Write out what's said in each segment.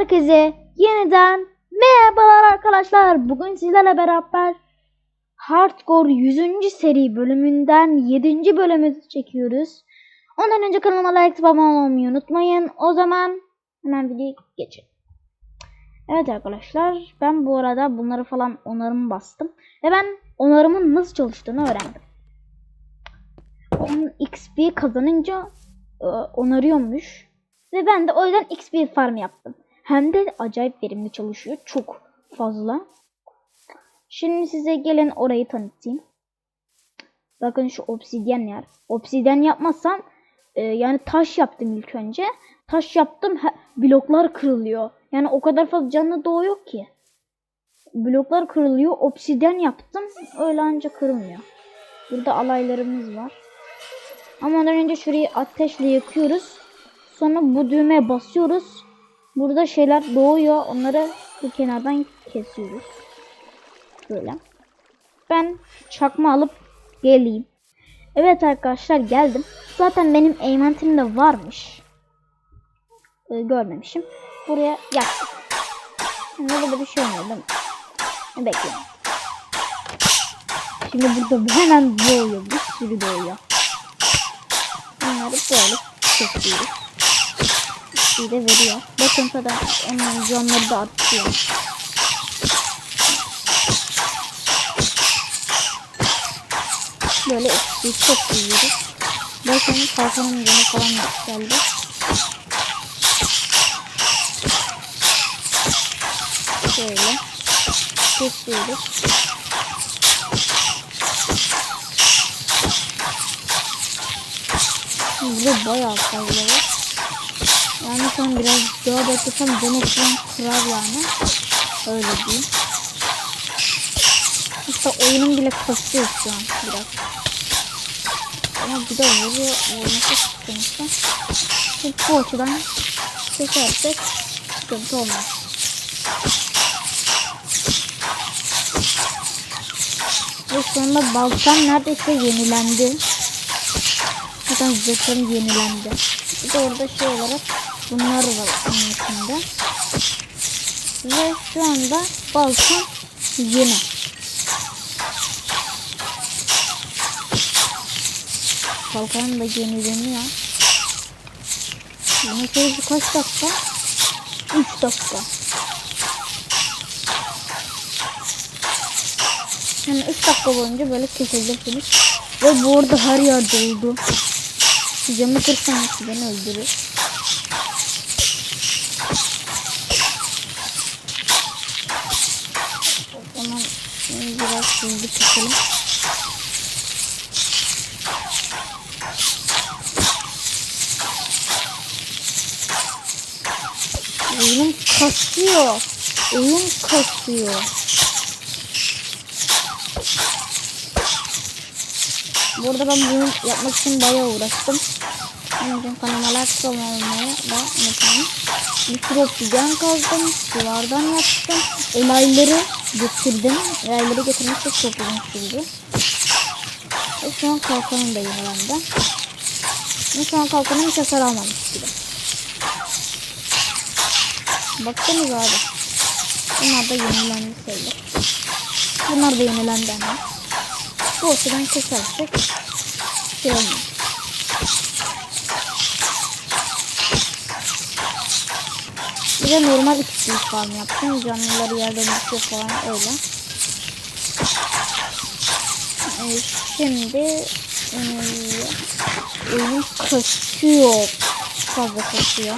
Herkese yeniden merhabalar arkadaşlar. Bugün sizlerle beraber Hardcore 100. seri bölümünden 7. bölümü çekiyoruz. Ondan önce kanalıma like ve abone olmayı unutmayın. O zaman hemen videoya geçelim. Evet arkadaşlar ben bu arada bunları falan onarım bastım. Ve ben onarımın nasıl çalıştığını öğrendim. 10 XP kazanınca e, onarıyormuş. Ve ben de o yüzden XP farm yaptım. Hem de acayip verimli çalışıyor. Çok fazla. Şimdi size gelin orayı tanıtayım. Bakın şu obsidyen yer. Obsidyen yapmazsam e, yani taş yaptım ilk önce. Taş yaptım he, bloklar kırılıyor. Yani o kadar fazla canlı doğu yok ki. Bloklar kırılıyor. Obsidyen yaptım. Öyle anca kırılmıyor. Burada alaylarımız var. Ama ondan önce şurayı ateşle yakıyoruz. Sonra bu düğmeye basıyoruz. Burada şeyler doğuyor. Onları bu kenardan kesiyoruz. Böyle. Ben çakma alıp geleyim. Evet arkadaşlar geldim. Zaten benim envanterimde varmış. Ee, görmemişim. Buraya yaktım. Şimdi burada bir şey olmuyor değil mi? Bekleyin. Şimdi burada hemen doğuyor. Bir sürü doğuyor. Bunları böyle kesiyoruz. De veriyor. Bakın kadar onun canları da artıyor. Böyle eksiği çok yiyoruz. Bakın kalkanın canı falan yükseldi. Şöyle kesiyoruz. Burada bayağı fazla var. Yani son biraz daha beklesem canı falan kırar yani. Öyle diyeyim. Hatta oyunun bile kasıyor şu an biraz. Ama bir de vuruyor. Vurması sıkıntı. Çünkü bu açıdan kesersek sıkıntı olmaz. Ve sonunda baltam neredeyse yenilendi. Zaten zırhım yenilendi. Bir de orada şey olarak bunlar var içinde. Ve şu anda balkon yeni. Balkonum da yenileniyor. Bunun süresi kaç dakika? 3 dakika. Yani 3 dakika boyunca böyle keseceksiniz. Ve bu arada her yer doldu. Camı kırsanız beni öldürür. O zaman şimdi biraz hızlı çekelim. Oyunum kasıyor. Oyun kasıyor. Burada ben bunu yapmak için bayağı uğraştım. Önce kanamalar olmaya da unutmayın. Sürü obsidyen kazdım. Duvardan yaptım. Elayları getirdim. Elayları getirmek çok çok uzun sürdü. Ve şu an kalkanım da yenilendi. Ve şu an kalkanım hiç hasar almamış gibi. Baksanıza abi. Bunlar da yenilendi sayılır. Bunlar da yenilendi ama. Bu ortadan kesersek şey olmaz. Bir de normal ikisi farm yaptım. Canlıları yerden düşüyor falan öyle. Ee, şimdi e, oyun kasıyor. Fazla kasıyor.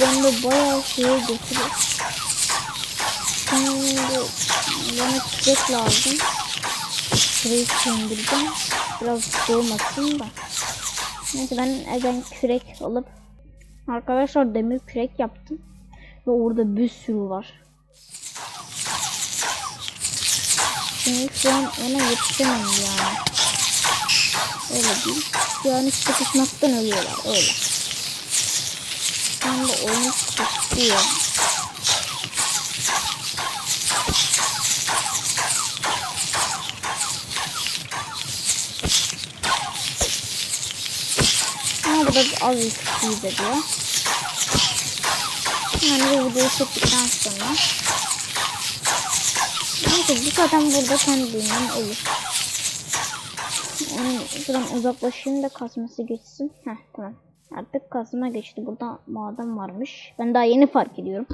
Ben de bayağı şeye getiriyor. Şimdi bana çiçek lazım. Şurayı söndüreceğim. Biraz soğumasın da. Neyse ben evden kürek alıp arkadaşlar demir kürek yaptım. Ve orada bir sürü var. Şimdi şu an ona yetişemem yani. Öyle değil. Yani sıkışmaktan ölüyorlar öyle. Şu anda oyunu tutuyor. Ama bu da az XP veriyor. Yani bu videoyu çektikten sonra Neyse bu zaten burada kendiliğinden olur. Yani şuradan uzaklaşayım da kasması geçsin. Heh tamam. Artık kasma geçti. Burada maden varmış. Ben daha yeni fark ediyorum.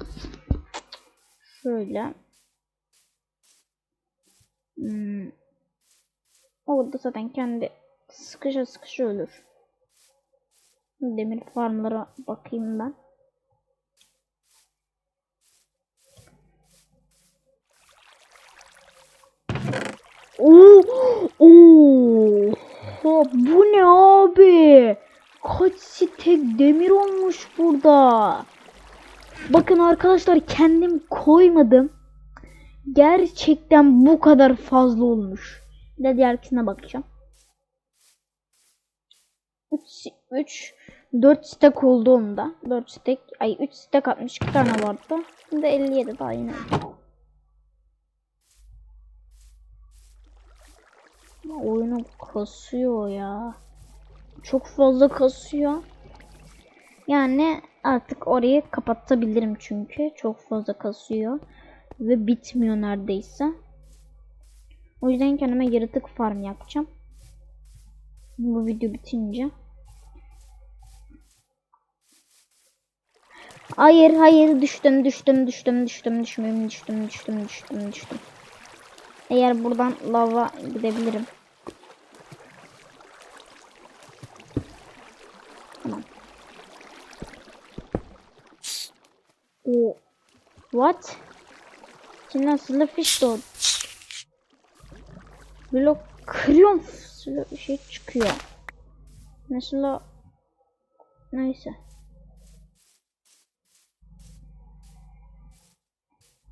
Şöyle. Hmm. Orada zaten kendi sıkışa sıkışa ölür. Demir farmlara bakayım ben. Oo, oo. Ha, bu ne abi? Kaç stek demir olmuş burada. Bakın arkadaşlar kendim koymadım. Gerçekten bu kadar fazla olmuş. Bir de diğerkisine bakacağım. 3 3 4 stek oldu onda. 4 stek ay 3 stek 62 tane vardı. Şimdi 57 daha yine. Oyunu kasıyor ya. Çok fazla kasıyor. Yani artık orayı kapatabilirim çünkü çok fazla kasıyor ve bitmiyor neredeyse. O yüzden kendime yaratık farm yapacağım. Bu video bitince. Hayır hayır düştüm düştüm düştüm düştüm düşmeyeyim düştüm düştüm düştüm düştüm. Eğer buradan lava gidebilirim. Tamam. O what? İçinden silverfish doğdu. Blok kırıyorum. Şey çıkıyor. Mesela neyse.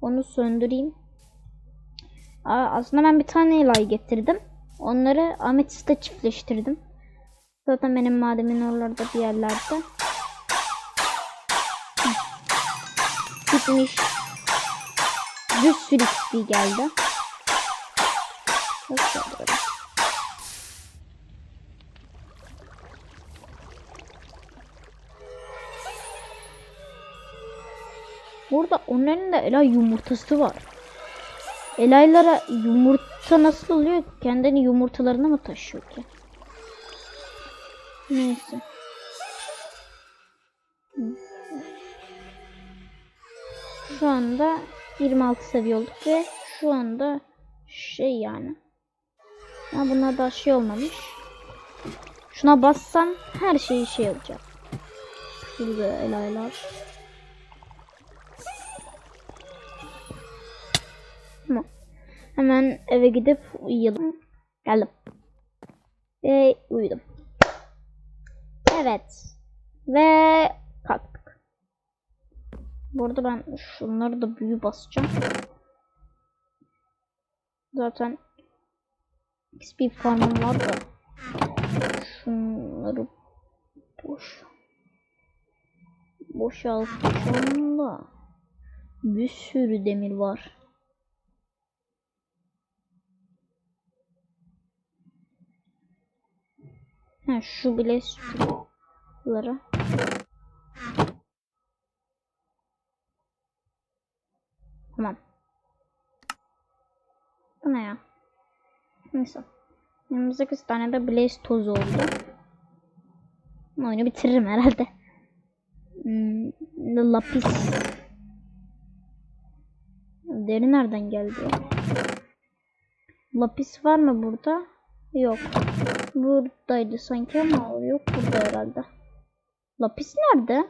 Onu söndüreyim. Aa, aslında ben bir tane elay getirdim. Onları ametiste çiftleştirdim. Zaten benim mademin oralarda bir yerlerde. Gitmiş. Bir sürü XP geldi. Çok onların da elay yumurtası var. Elaylara yumurta nasıl oluyor? Kendini yumurtalarına mı taşıyor ki? Neyse. Şu anda 26 seviye olduk ve şu anda şey yani. Ama buna da şey olmamış. Şuna bassam her şey şey olacak. Şurada elaylar. Hemen eve gidip uyuyalım. Geldim. Ve uyudum. Evet. Ve kalktık. Burada ben şunları da büyü basacağım. Zaten XP farmım var da. Şunları boş. Boşaltacağım da. Bir sürü demir var. Ha şu bile suları. Tamam. Bu ne ya? Neyse. 28 tane de blaze tozu oldu. Oyunu bitiririm herhalde. Hmm, lapis. Deri nereden geldi? Lapis var mı burada? Yok. Buradaydı sanki ama yok burada herhalde. Lapis nerede?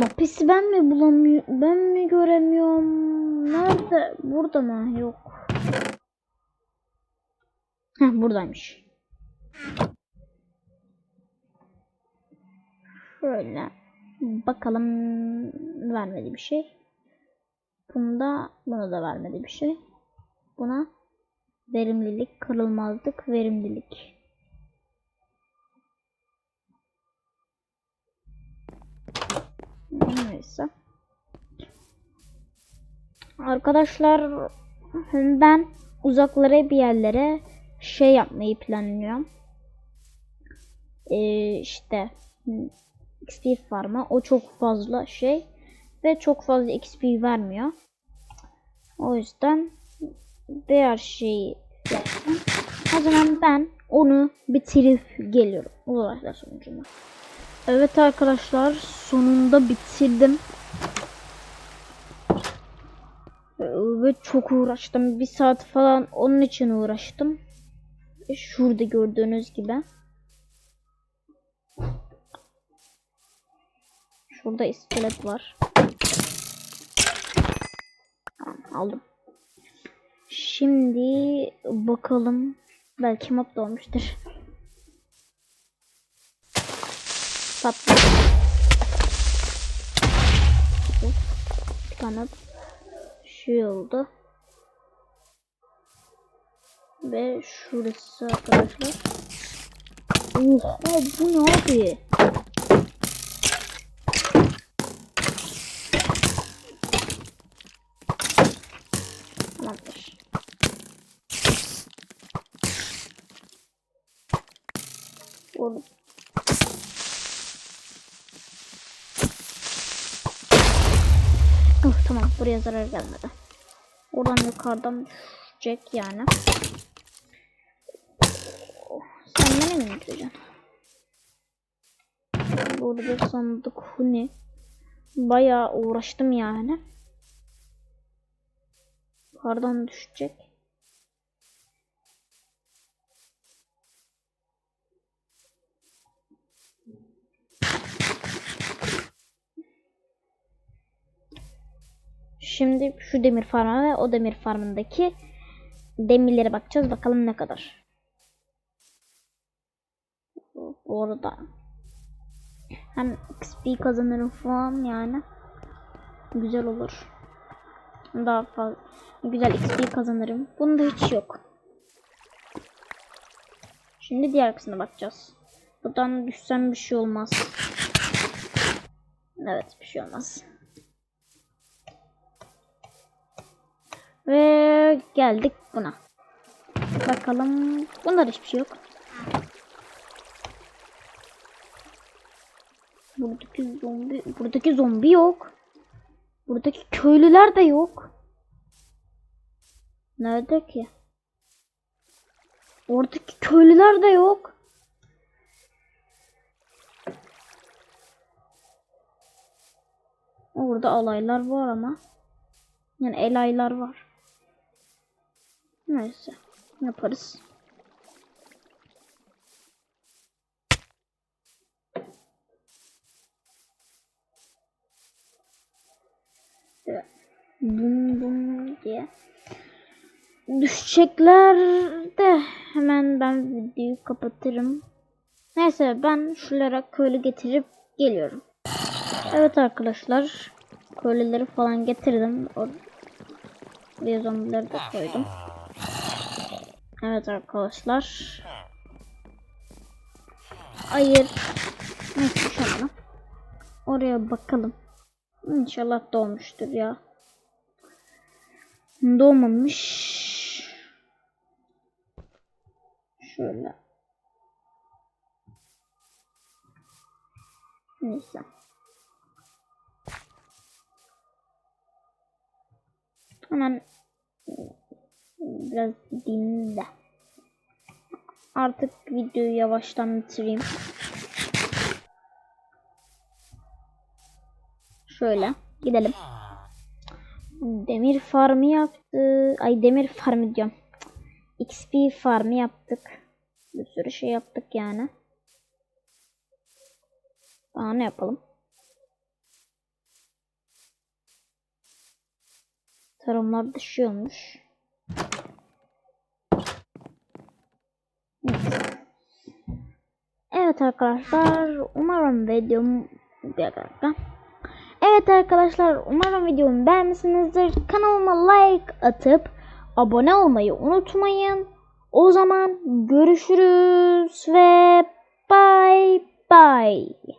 Lapisi ben mi bulamıyorum? Ben mi göremiyorum? Nerede? Burada mı? Yok. Heh buradaymış. Şöyle. Bakalım vermedi bir şey. Bunda buna da vermedi bir şey. Buna verimlilik, kırılmazlık, verimlilik. Neyse. Arkadaşlar ben uzaklara bir yerlere şey yapmayı planlıyorum. Ee, işte XP farma o çok fazla şey ve çok fazla XP vermiyor. O yüzden diğer şeyi yaptım. O zaman ben onu bitirip geliyorum. Ulaşlar sonucunda. Evet arkadaşlar sonunda bitirdim. Ve çok uğraştım. Bir saat falan onun için uğraştım. Şurada gördüğünüz gibi. Şurada iskelet var. Aldım. Şimdi bakalım. Belki map doğmuştur. Tatlı. Bir tane şey oldu. Ve şurası arkadaşlar. Oha bu ne abi? Tamamdır. Vurdum. Oh, tamam buraya zarar gelmedi. Oradan yukarıdan düşecek yani. Oh, sen beni mi indireceksin? Burada sandık huni. Bayağı uğraştım yani. Yukarıdan düşecek. Şimdi şu demir farmına ve o demir farmındaki demirlere bakacağız. Bakalım ne kadar. Bu arada hem XP kazanırım falan yani. Güzel olur. Daha fazla güzel XP kazanırım. Bunda hiç yok. Şimdi diğer kısmına bakacağız. Buradan düşsem bir şey olmaz. Evet bir şey olmaz. Ve geldik buna. Bakalım. Bunda da hiçbir şey yok. Buradaki zombi, buradaki zombi yok. Buradaki köylüler de yok. Nerede ki? Oradaki köylüler de yok. Orada alaylar var ama. Yani elaylar var. Neyse. Yaparız. Evet. Bum bum diye. Düşecekler de hemen ben videoyu kapatırım. Neyse ben şuralara köylü getirip geliyorum. Evet arkadaşlar. Köylüleri falan getirdim. Oraya zombileri de koydum. Evet arkadaşlar. Hayır. Neyse şöyle. Oraya bakalım. İnşallah doğmuştur ya. Doğmamış. Şöyle. Neyse. Hemen biraz dinle. Artık videoyu yavaştan bitireyim. Şöyle gidelim. Demir farmı yaptı. Ay demir farmı diyorum. XP farmı yaptık. Bir sürü şey yaptık yani. Daha ne yapalım? Tarımlar düşüyormuş. Evet arkadaşlar umarım videom bir dakika. Evet arkadaşlar umarım videomu beğenmişsinizdir. Kanalıma like atıp abone olmayı unutmayın. O zaman görüşürüz ve bye bye.